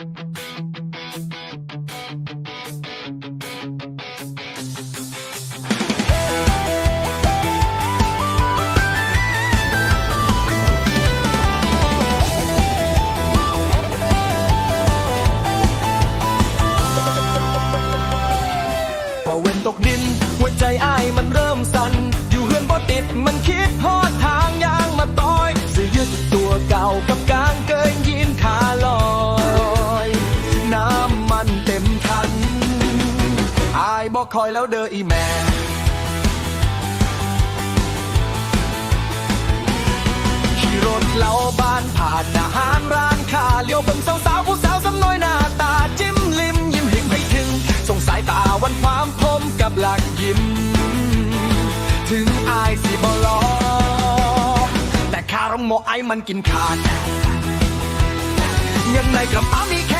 ตกดิน หัวใจอ้ายมันายบอกคอยแล้วเด้ออีแม่ขี่รถเล้าบ้านผ่านอาหารร้านค้าเลี้ยวเบิ่งสาวสาวผู้สาวสำน้อยหน้าตาจิ้มลิมยิ้มห็นให้ถึงสงสายตาวันความพมกับหลักยิ้ม ถึงอายสิบลอแต่คารองโมไอมันกินขาดเงินในกระเป๋ามีแค่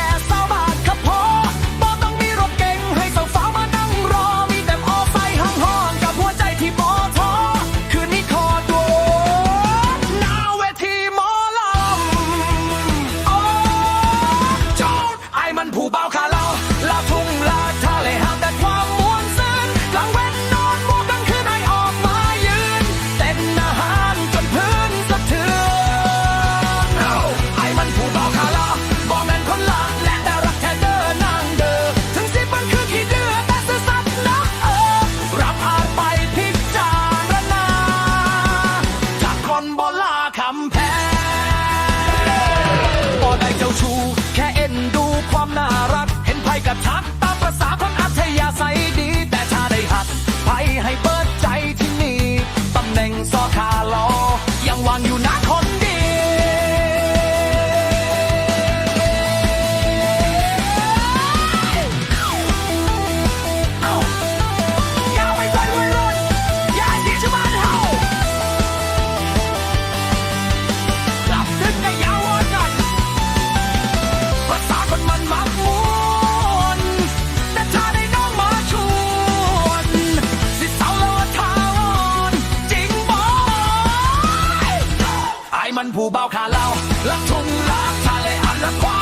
ผู้เบาขาเราลักทุ่งรักทะเลอันละควา